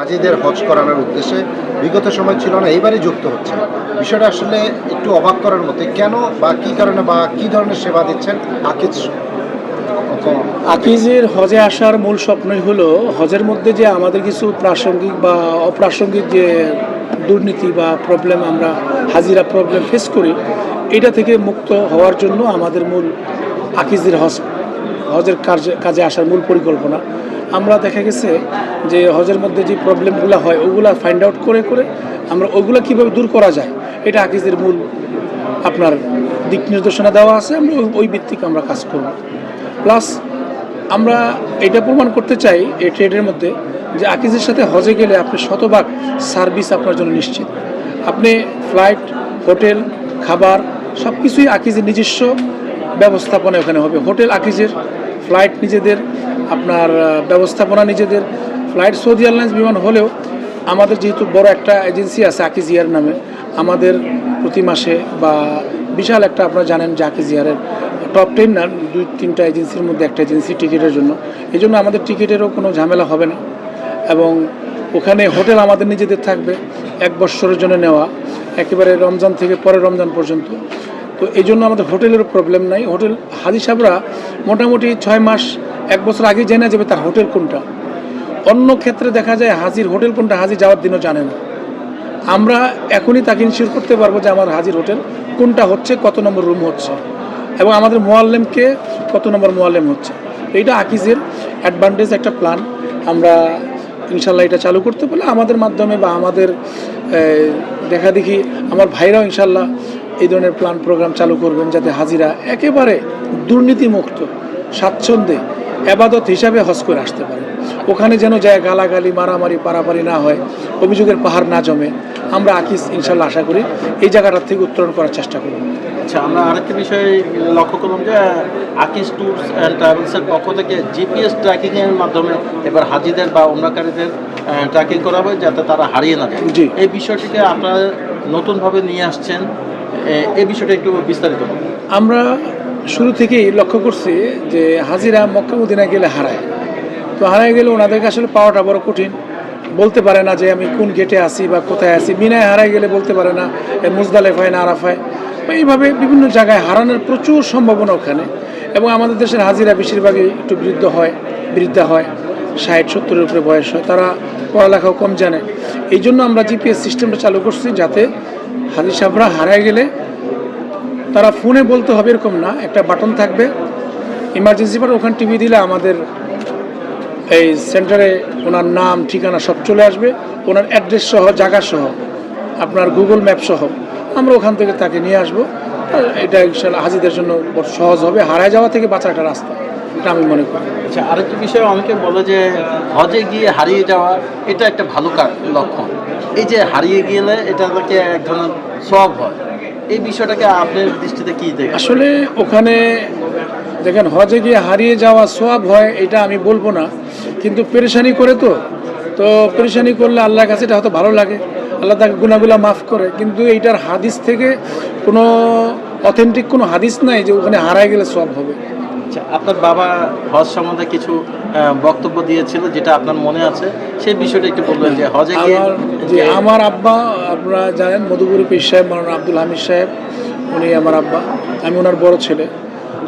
হাজিদের হজ করানোর উদ্দেশ্যে বিগত সময় ছিল না এবারই যুক্ত হচ্ছে। বিষয়টা আসলে একটু অবাক করার মতো, কেন বা কি কারণে বা কি ধরনের সেবা দিচ্ছেন আকিজ? আকিজের হজে আসার মূল স্বপ্নই হলো, হজের মধ্যে যে আমাদের কিছু প্রাসঙ্গিক বা অপ্রাসঙ্গিক যে দুর্নীতি বা প্রবলেম আমরা, হাজিরা প্রবলেম ফেস করি, এটা থেকে মুক্ত হওয়ার জন্য আমাদের মূল আকিজের হজ হজের কাজে কাজে আসার মূল পরিকল্পনা। আমরা দেখা গেছে যে হজের মধ্যে যে প্রবলেমগুলো হয়, ওগুলা ফাইন্ড আউট করে করে আমরা ওগুলো কীভাবে দূর করা যায়, এটা আকিজের মূল আপনার দিক নির্দেশনা দেওয়া আছে, আমরা ওই- ভিত্তিক আমরা কাজ করব। প্লাস আমরা এটা প্রমাণ করতে চাই এই ট্রেডের মধ্যে যে আকিজের সাথে হজে গেলে আপনি শতভাগ সার্ভিস আপনার জন্য নিশ্চিত। আপনি ফ্লাইট হোটেল খাবার সব কিছুই আকিজের নিজস্ব ব্যবস্থাপনা ওখানে হবে। হোটেল আকিজের, ফ্লাইট নিজেদের, আপনার ব্যবস্থাপনা নিজেদের। ফ্লাইট সৌদি এয়ারলাইন্স বিমান হলেও আমাদের যেহেতু বড় একটা এজেন্সি আছে আকিজ ইয়ার নামে, আমাদের প্রতি মাসে বা বিশাল একটা আপনারা জানেন যে আকিজ ইয়ারের টপ টেন না, দুই তিনটা এজেন্সির মধ্যে একটা এজেন্সি টিকিটের জন্য। এই জন্য আমাদের টিকিটেরও কোনো ঝামেলা হবে না। এবং ওখানে হোটেল আমাদের নিজেদের থাকবে, এক বৎসরের জন্য নেওয়া, একেবারে রমজান থেকে পরে রমজান পর্যন্ত। তো এই জন্য আমাদের হোটেলের প্রবলেম নাই। হোটেল, হাজি সাহেবরা মোটামুটি ছয় মাস, এক বছর আগে জেনে যাবে তার হোটেল কোনটা। অন্য ক্ষেত্রে দেখা যায় হাজির হোটেল কোনটা হাজির যাওয়ার দিনও জানে না। আমরা এখনই তাকে ইনশিওর করতে পারব যে আমার হাজির হোটেল কোনটা হচ্ছে, কত নম্বর রুম হচ্ছে এবং আমাদের মোয়াল্লেমকে কত নম্বর মোয়াল্লেম হচ্ছে। এইটা আকিজের অ্যাডভান্টেজ একটা প্ল্যান আমরা ইনশাল্লাহ এটা চালু করতে পারলে আমাদের মাধ্যমে বা আমাদের দেখা দেখি, আমার ভাইরাও ইনশাল্লাহ এই ধরনের প্ল্যান প্রোগ্রাম চালু করবেন যাতে হাজিরা একেবারে দুর্নীতিমুক্ত স্বাচ্ছন্দ্যে এবাদত হিসাবে হজ করে আসতে পারে। ওখানে যেন যায় গালাগালি মারামারি পারাপারি না হয় অভিযোগের পাহাড় না জমে আমরা আকিস ইনশাল্লাহ আশা করি এই জায়গাটার থেকে উত্তরণ করার চেষ্টা করব। আচ্ছা আমরা আরেকটা বিষয় লক্ষ্য করলাম যে আকিস ট্যুরস অ্যান্ড ট্রাভেলসের পক্ষ থেকে জিপিএস ট্র্যাকিংয়ের মাধ্যমে এবার হাজিদের বা অন্যকারীদের ট্র্যাকিং করা হবে যাতে তারা হারিয়ে না যায়। জি। এই বিষয়টিকে আপনারা নতুনভাবে নিয়ে আসছেন। এই বিষয়টা একটু বিস্তারিত আমরা শুরু থেকেই লক্ষ্য করছি যে হাজিরা মক্কা মদিনা গেলে হারায়। তো হারায় গেলে ওনাদেরকে আসলে পাওয়াটা বড় কঠিন। বলতে পারে না যে আমি কোন গেটে আছি বা কোথায় আছি। মিনায় হারায় গেলে বলতে পারে না মুজদালেফায় না আরাফায়। তো এইভাবে বিভিন্ন জায়গায় হারানোর প্রচুর সম্ভাবনা ওখানে। এবং আমাদের দেশের হাজিরা বেশিরভাগই একটু বৃদ্ধ হয়, বৃদ্ধা হয়। ষাট, সত্তরের উপরে বয়স হয়। তারা পড়ালেখাও কম জানে। এই জন্য আমরা জিপিএস সিস্টেমটা চালু করছি যাতে হাজি সাহেবরা হারায় গেলে তারা ফোনে বলতে হবে এরকম না, একটা বাটন থাকবে। ইমার্জেন্সি বাটন ওখানে টিভি দিলে আমাদের এই সেন্টারে ওনার নাম, ঠিকানা সব চলে আসবে। ওনার অ্যাড্রেস সহ, জায়গা সহ, আপনার গুগল ম্যাপ সহ আমরা ওখান থেকে তাকে নিয়ে আসব। এটা হাজিদের জন্য সহজ হবে, হারায় যাওয়া থেকে বাঁচার একটা রাস্তা। এটা আমি মনে করি। আচ্ছা আরেকটি বিষয় অনেকে বলে যে হজে গিয়ে হারিয়ে যাওয়া এটা একটা ভালো কাজ লক্ষণ। এই যে হারিয়ে গেলে এটা তাকে এক ধরনের সব হয়। এই বিষয়টাকে আপনার দৃষ্টিতে কি দেখেন আসলে ওখানে দেখেন হজে গিয়ে হারিয়ে যাওয়া সোয়াব হয় এটা আমি বলব না। কিন্তু পেরেশানি করে তো। তো পেরেশানি করলে আল্লাহর কাছে এটা হয়তো ভালো লাগে। আল্লাহ তাকে গুনাগুলা মাফ করে। কিন্তু এইটার হাদিস থেকে কোনো অথেন্টিক কোনো হাদিস নাই যে ওখানে হারায় গেলে সব হবে। আচ্ছা আপনার বাবা হজ সম্বন্ধে কিছু বক্তব্য দিয়েছিল যেটা আপনার মনে আছে? সেই বিষয়টা একটু বলবেন যে হজে গিয়ে আমার যে আমার আব্বা আপনারা জানেন মধুপুরি পীর সাহেব মারানা আব্দুল হামিদ সাহেব উনি আমার আব্বা। আমি ওনার বড় ছেলে।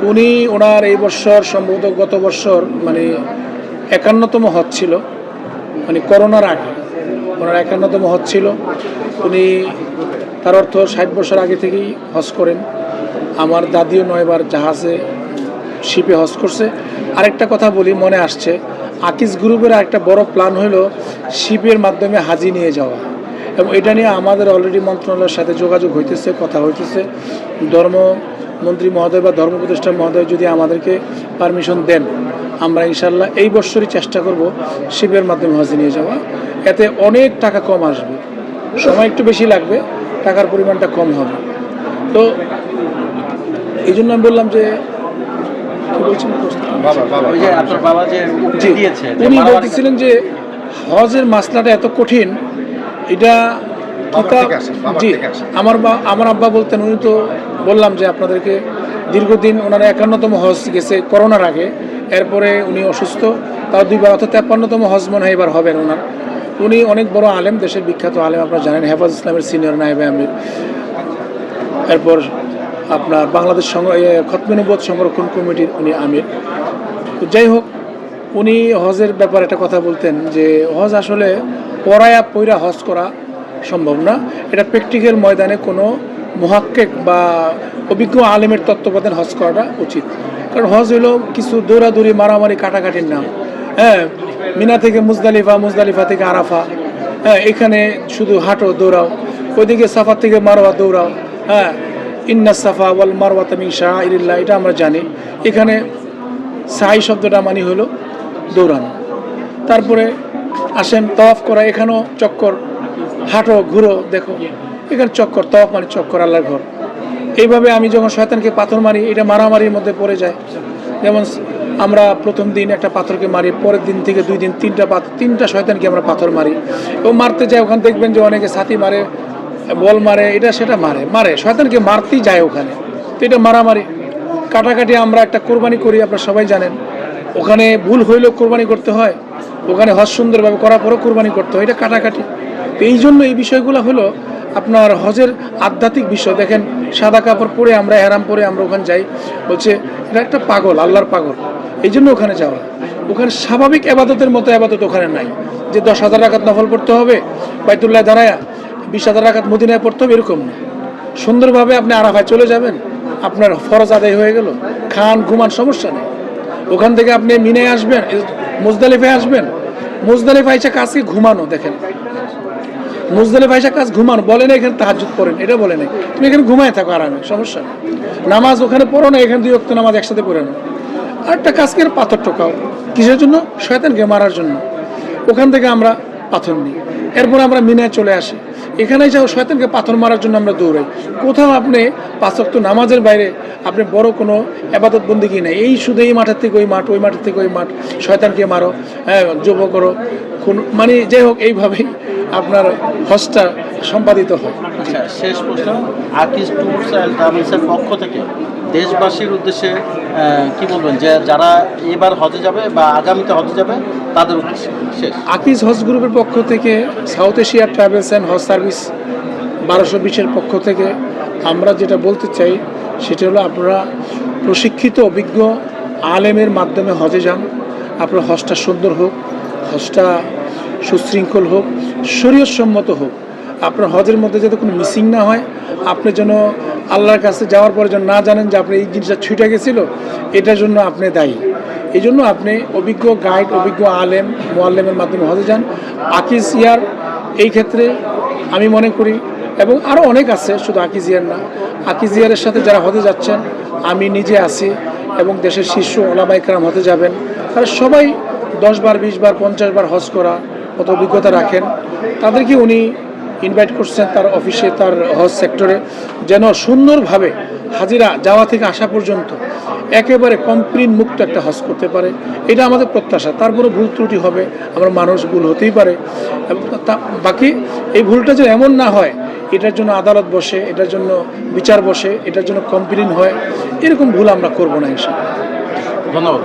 উনি ওনার এই বছর সম্ভবত গত বছর মানে একান্নতম হজ ছিল। মানে করোনার আগে। ওনার একান্নতম হজ ছিল। উনি তার অর্থ ষাট বছর আগে থেকেই হজ করেন। আমার দাদিও নয়বার জাহাজে শিপে হজ করছে। আরেকটা কথা বলি, মনে আসছে। আকিস গ্রুপের একটা বড় প্ল্যান হলো শিপের মাধ্যমে হাজি নিয়ে যাওয়া। এবং এটা নিয়ে আমাদের অলরেডি মন্ত্রণালয়ের সাথে যোগাযোগ হইতেছে, কথা হইতেছে। ধর্মমন্ত্রী মহোদয় বা ধর্ম উপদেষ্টা মহোদয় যদি আমাদেরকে পারমিশন দেন, আমরা ইনশাল্লাহ এই বছরই চেষ্টা করব শিপের মাধ্যমে হজে নিয়ে যাওয়া। এতে অনেক টাকা কম আসবে। সময় একটু বেশি লাগবে, টাকার পরিমাণটা কম হবে। তো এই জন্য আমি বললাম যে বাবা বাবা ওই যে আপনার বাবা যে দিয়েছে উনি বলতেছিলেন যে হজের মাসলাটা এত কঠিন এটা কিতাব জি আমার বা আমার আব্বা বলতেন উনি তো বললাম যে আপনাদেরকে দীর্ঘদিন ওনারা একান্নতম হজ গেছে করোনার আগে এরপরে উনি অসুস্থ তাও দুইবার অর্থাৎ তেপ্পান্নতম হজ মনে হয় এবার হবেন ওনার। উনি অনেক বড় আলেম দেশের বিখ্যাত আলেম আপনারা জানেন হেফাজ ইসলামের সিনিয়র নায়েবে আমির। এরপর আপনার বাংলাদেশ খতমিনবোধ সংরক্ষণ কমিটির উনি আমির। তো যাই হোক, উনি হজের ব্যাপারে একটা কথা বলতেন যে, হজ আসলে পড়ায়া পইরা হজ করা সম্ভব না। এটা প্র্যাকটিক্যাল ময়দানে কোনো মহাক্কেক বা অভিজ্ঞ আলেমের তত্ত্বাবধান হজ করাটা উচিত। কারণ হজ হলো কিছু দৌড়াদৌড়ি, মারামারি, কাটাকাটির নাম। হ্যাঁ মিনা থেকে মুজদালিফা মুজদালিফা থেকে আরাফা। হ্যাঁ এখানে শুধু হাঁটো, দৌড়াও। ওইদিকে সাফার থেকে মারোয়া, দৌড়াও। হ্যাঁ ইন্না সাফা ওয়াল মারওয়া তামিং শাহ ইল্লাহ এটা আমরা জানি। এখানে সাই শব্দটা মানে হলো দৌড়ানো। তারপরে আসেন তফ করা, এখানেও চক্কর, হাঁটো, ঘুরো, দেখো। এখানে চক্কর তফ মানে চক্কর, আল্লাহর ঘর। এইভাবে আমি যখন শয়তানকে পাথর মারি, এটা মারামারির মধ্যে পড়ে যায়। যেমন আমরা প্রথম দিন একটা পাথরকে মারি, পরের দিন থেকে দুই দিন তিনটা পাথর তিনটা শয়তানকে আমরা পাথর মারি। এবং মারতে যাই ওখানে দেখবেন যে অনেকে ছাতি মারে বল মারে এটা সেটা মারে মারে। শয়তানকে মারতেই যায় ওখানে। তো এটা মারামারি। কাটাকাটি আমরা একটা কোরবানি করি, আপনারা সবাই জানেন। ওখানে ভুল হইলেও কোরবানি করতে হয়। ওখানে হজ সুন্দরভাবে করার পরেও কোরবানি করতে হয়। এটা কাটাকাটি। তো এই জন্য এই বিষয়গুলো হলো আপনার হজের আধ্যাত্মিক বিষয়। দেখেন, সাদা কাপড় পরে আমরা হেরাম পরে আমরা ওখানে যাই। বলছে, এটা একটা পাগল, আল্লাহর পাগল। এই জন্য ওখানে যাওয়া ওখানে স্বাভাবিক আবাদতের মতো আবাদত ওখানে নাই। যে দশ হাজার রাখাত নফল পড়তে হবে, বাইতুল্লাহ দাঁড়ায়া বিশ হাজার রাখাত মদিনায় পড়তে হবে, এরকম না। সুন্দরভাবে আপনি আরাফায় চলে যাবেন, আপনার ফরজ আদায় হয়ে গেল, খান, ঘুমান, সমস্যা নেই। ওখান থেকে আপনি মিনে আসবেন মুজদালিফায় আসবেন। মুজদালিফা এসে কাজকে ঘুমানো, দেখেন। মুজদালিফা এসে কাজ ঘুমানো, বলে না এখানে তাহাজুদ পড়েন, এটা বলে নাই। তুমি এখানে ঘুমায় থাকো আরামে, সমস্যা নেই। নামাজ ওখানে পড়ো না, এখানে দুই অক্ত নামাজ একসাথে পড়ে নাও। আর একটা কাজকে পাথর টোকাও কিসের জন্য? শয়তানকে মারার জন্য। ওখান থেকে আমরা পাথর নিই। এরপর আমরা মিনায় চলে আসি। এখানে যাও শয়তানকে পাথর মারার জন্য আমরা দৌড়াই। কোথাও আপনি পাঁচক্ত নামাজের বাইরে আপনি বড় কোনো আবাদত বন্দিগি নেই। এই শুধু এই মাঠের থেকে ওই মাঠ ওই মাঠের থেকে ওই মাঠ। শয়তানকে মারো হ্যাঁ যুব করো। কোন মানে যাই হোক এইভাবেই আপনার হজটা সম্পাদিত হয়। আচ্ছা শেষ প্রশ্ন। আকিস ট্যুরস অ্যান্ড ট্রাভেলসের পক্ষ থেকে দেশবাসীর উদ্দেশ্যে কি বলবেন? যে যারা এবার হজে যাবে বা আগামীতে হজে যাবে তাদের উদ্দেশ্যে শেষ। আকিজ হজ গ্রুপের পক্ষ থেকে South Asia Travels and Hajj service বারোশো বিশের পক্ষ থেকে আমরা যেটা বলতে চাই, সেটা হলো আপনারা প্রশিক্ষিত, অভিজ্ঞ আলেমের মাধ্যমে হজে যান। আপনার হজটা সুন্দর হোক, হজটা সুশৃঙ্খল হোক, শরীয়তসম্মত হোক। আপনার হজের মধ্যে যাতে কোনো মিসিং না হয়, আপনি যেন আল্লাহর কাছে যাওয়ার পরে যেন না জানেন যে আপনি এই জিনিসটা ছুটে গেছিল, এটার জন্য আপনি দায়ী। এই জন্য আপনি অভিজ্ঞ গাইড, অভিজ্ঞ আলেম মোয়াল্লেমের মাধ্যমে হজে যান। আকিজ ইয়ার এই ক্ষেত্রে আমি মনে করি, এবং আরও অনেক আছে, শুধু আকিজিয়ার না। আকিজিয়ারের সাথে যারা হতে যাচ্ছেন, আমি নিজে আছি, এবং দেশের শীর্ষ ওলামাইকরাম হতে যাবেন। তারা সবাই দশ বার, বিশ বার, পঞ্চাশ বার হজ করা কত অভিজ্ঞতা রাখেন। তাদেরকে উনি ইনভাইট করছেন তার অফিসে তার হজ সেক্টরে যেন সুন্দরভাবে হাজিরা যাওয়া থেকে আসা পর্যন্ত একেবারে কমপ্লিট মুক্ত একটা হজ করতে পারে। এটা আমাদের প্রত্যাশা। তারপরে ভুল ত্রুটি হবে, আমরা মানুষ ভুল হতেই পারে। বাকি এই ভুলটা যে এমন না হয়, এটার জন্য আদালত বসে, এটার জন্য বিচার বসে, এটার জন্য কমপ্লেন হয়, এরকম ভুল আমরা করব না এসে ধন্যবাদ।